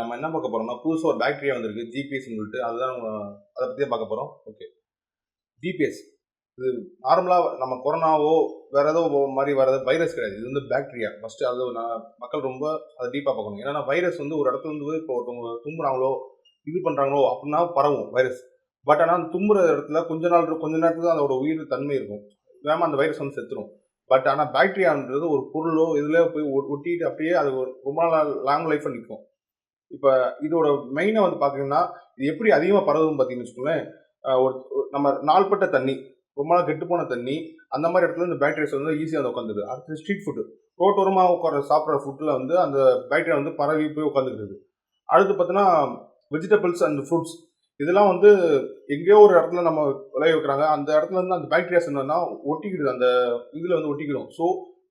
நம்ம என்ன பார்க்க போறோம்னா புதுசாக ஒரு பேக்டீரியா வந்திருக்கு ஜிபிஎஸ் சொல்லிட்டு அதுதான் நம்ம அதை பற்றியே பார்க்க போகிறோம் ஓகே ஜிபிஎஸ் இது நார்மலாக நம்ம கொரோனாவோ வேற ஏதோ மாதிரி வர்றது வைரஸ் கிடையாது. இது வந்து பாக்டீரியா ஃபஸ்ட்டு அது மக்கள் ரொம்ப அதை டீப்பாக பார்க்கணும். ஏன்னா வைரஸ் வந்து ஒரு இடத்துல இருந்து இப்போ ஒருத்தவங்க தும்புறாங்களோ இது பண்ணுறாங்களோ அப்படின்னா பரவும் வைரஸ் பட் ஆனால் அந்த தும்புற இடத்துல கொஞ்ச நாள் கொஞ்ச நேரத்துக்கு தான் அதோட உயிர் தன்மை இருக்கும். வேமா அந்த வைரஸ் வந்து செத்துரும். பட் ஆனால் பாக்டீரியான்றது ஒரு பொருளோ இதில் போய் ஒட்டிட்டு அப்படியே அது ஒரு ரொம்ப நாள் லாங் லைஃப்பை நிற்கும் இப்போ இதோட மெயினாக வந்து பார்த்தீங்கன்னா இது எப்படி அதிகமாக பரவும் பார்த்தீங்கன்னு வச்சுக்கோங்களேன் ஒரு நம்ம நாள்பட்ட தண்ணி ரொம்ப நாள் கெட்டு போன தண்ணி அந்த மாதிரி இடத்துல இந்த பேக்டீரியாஸ் வந்து ஈஸியாக வந்து உட்காந்துது அடுத்து ஸ்ட்ரீட் ஃபுட்டு ரோட்டோரமாக உட்கார சாப்பிட்ற ஃபுட்டில் வந்து அந்த பேக்டீரியா வந்து பரவி போய் உட்காந்துக்கிறது அடுத்து பார்த்தீங்கன்னா வெஜிடபிள்ஸ் அண்ட் ஃப்ரூட்ஸ் இதெல்லாம் வந்து எங்கேயோ ஒரு இடத்துல நம்ம விளைய வைக்கிறாங்க. அந்த இடத்துல இருந்து அந்த பேக்டீரியாஸ் என்னன்னா ஒட்டிக்கிடுது. அந்த இதில் வந்து ஒட்டிக்கிடும். ஸோ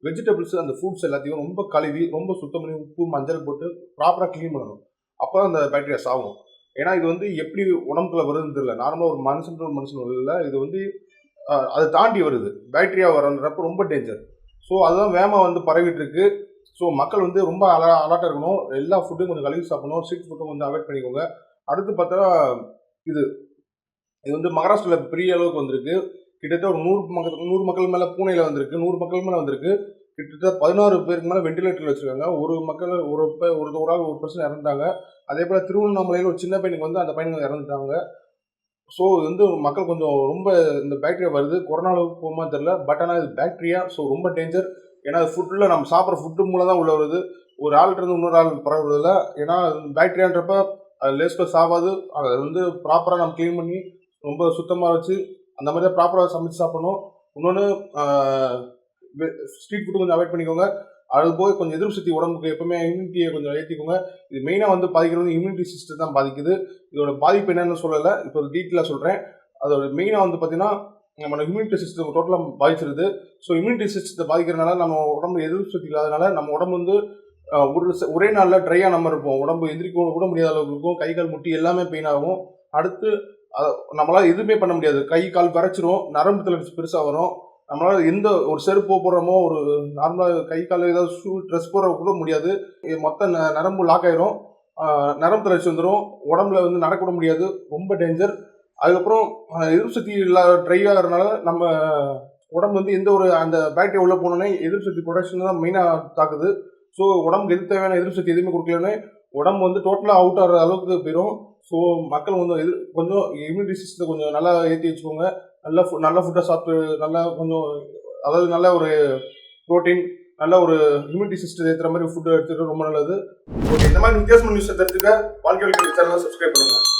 வெஜிடபிள்ஸ் அந்த ஃப்ரூட்ஸ் எல்லாத்தையும் ரொம்ப கழுவி ரொம்ப சுத்தம் பண்ணி உப்பு மஞ்சள் போட்டு ப்ராப்பராக க்ளீன் பண்ணணும். அப்போ அந்த பாக்டீரியாஸ் ஆகும் ஏன்னா இது வந்து எப்படி உடம்புல வருதுன்னு தெரியல. நார்மலாக ஒரு மனுஷன் ஒரு மனுஷன் இல்லை. இது வந்து அதை தாண்டி வருது. பாக்டீரியா வரன்றப்ப ரொம்ப டேஞ்சர் ஸோ அதுதான் வேகமாக வந்து பரவிட்டு இருக்கு. ஸோ மக்கள் வந்து ரொம்ப அல அலர்ட்டாக இருக்கணும். எல்லா ஃபுட்டும் கொஞ்சம் கழுவி சாப்பிடணும். ஸ்ட்ரீட் ஃபுட்டும் கொஞ்சம் அவாய்ட் பண்ணிக்கோங்க. அடுத்து பார்த்தா இது இது வந்து மகாராஷ்டிராவில் பெரிய அளவுக்கு வந்திருக்கு. கிட்டத்தட்ட ஒரு நூறு மக்கள் நூறு மக்கள் மேலே பூனேல வந்திருக்கு. நூறு மக்கள் மேலே வந்திருக்கு. கிட்டத்தட்ட பதினாறு பேருக்கு மேலே வெண்டிலேட்டர் வச்சுருக்காங்க. ஒரு மக்கள் ஒரு ஒரு ஒரு ஆள் ஒரு பர்சன் இறந்துட்டாங்க. அதே போல் திருவண்ணாமலையில் ஒரு சின்ன பையனுக்கு வந்து அந்த பையனுக்கு இறந்துட்டாங்க. ஸோ இது வந்து மக்கள் கொஞ்சம் ரொம்ப இந்த பேக்டீரியா வருது. கொரோனாவுக்கு போகுமா தெரில பட் ஆனால் இது பேக்டீரியா ஸோ ரொம்ப டேஞ்சர் ஏன்னா ஃபுட்டில் நம்ம சாப்பிட்ற ஃபுட்டு மூலம் தான் உள்ள வருது. ஒரு ஆள்கிட்ட இருந்து இன்னொரு ஆள் பரவுறதில்ல ஏன்னா பேக்டீரியான்றப்ப அது லேஸ்பஸ் ஆகாது. அதை வந்து ப்ராப்பராக நம்ம க்ளீன் பண்ணி ரொம்ப சுத்தமாக வச்சு அந்த மாதிரி தான் ப்ராப்பராக சமைச்சு சாப்பிடணும். இன்னொன்று ஸ்ட்ரீட் ஃபுட்டு கொஞ்சம் அவாய்ட் பண்ணிக்கோங்க. அது போய் கொஞ்சம் எதிர்ப்பு சக்தி உடம்புக்கு எப்பவுமே இம்யூனிட்டியை கொஞ்சம் ஏற்றிக்கோங்க இது மெயினாக வந்து பாதிக்கிறது இம்யூனிட்டி சிஸ்டம் தான் பாதிக்குது. இதோட பாதிப்பு என்னன்னு சொல்லலை. இப்போ டீட்டெயிலாக சொல்கிறேன் அதோட மெயினாக வந்து பார்த்தீங்கன்னா நம்ம இம்யூனிட்டி சிஸ்டம் டோட்டலாக பாதிச்சிருது. ஸோ இம்யூனிட்டி சிஸ்டத்தை பாதிக்கிறதுனால நம்ம உடம்பு எதிர்ப்பு சக்தி இல்லாதனால நம்ம உடம்பு வந்து ஒரு ஒரே நாளில் ட்ரையாக நம்ம இருப்போம். உடம்பு எந்திரிக்க கூட முடியாத அளவுக்கு இருக்கும். கை கால் முட்டி எல்லாமே பெயின் ஆகும். அடுத்து நம்மளால் எதுவுமே பண்ண முடியாது. கை கால் கரைச்சிரும் நரம்பு தளர்ச்சி பெருசாக வரும். நம்மளால எந்த ஒரு செருப்பு போடுறோமோ ஒரு நார்மலாக கை கால ஏதாவது ஷூ ட்ரெஸ் போடுற கூட முடியாது. மொத்த ந- நரம்பு லாக் ஆயிரும். நரம்பு தளர்ச்சி வந்துடும் உடம்புல வந்து நடக்க முடியாது. ரொம்ப டேஞ்சர் அதுக்கப்புறம் ஆஹ் எதிர்ப்பு சக்தி இல்லாத ட்ரை ஆகிறதுனால நம்ம உடம்பு வந்து எந்த ஒரு அந்த பாக்டீரியா உள்ளே போனோன்னே எதிர்ப்பு சக்தி ப்ரொடக்ஷன் தான் மெயினாக தாக்குது. ஸோ உடம்புக்கு எது தேவையான எதிர்ப்பு சக்தி எதுவுமே கொடுக்கலன்னு உடம்பு வந்து டோட்டலாக அவுட் ஆகிற அளவுக்கு போயிடும் ஸோ மக்கள் வந்து எதிர் கொஞ்சம் இம்யூனிட்டி சிஸ்டத்தை கொஞ்சம் நல்லா ஏற்றி வச்சுக்கோங்க. நல்ல ஃபுட் நல்ல ஃபுட்டாக சாப்பிட்டு நல்லா கொஞ்சம் அதாவது நல்ல ஒரு ப்ரோட்டீன் நல்ல ஒரு இம்யூனிட்டி சிஸ்டம் ஏற்றுற மாதிரி ஃபுட்டு எடுத்துகிட்டு ரொம்ப நல்லது. ஓகே இந்த மாதிரி வித்தியாசமான நியூஸை தெரிஞ்சுக்க வாழ்க்கை சேனலை சப்ஸ்கிரைப் பண்ணுங்கள்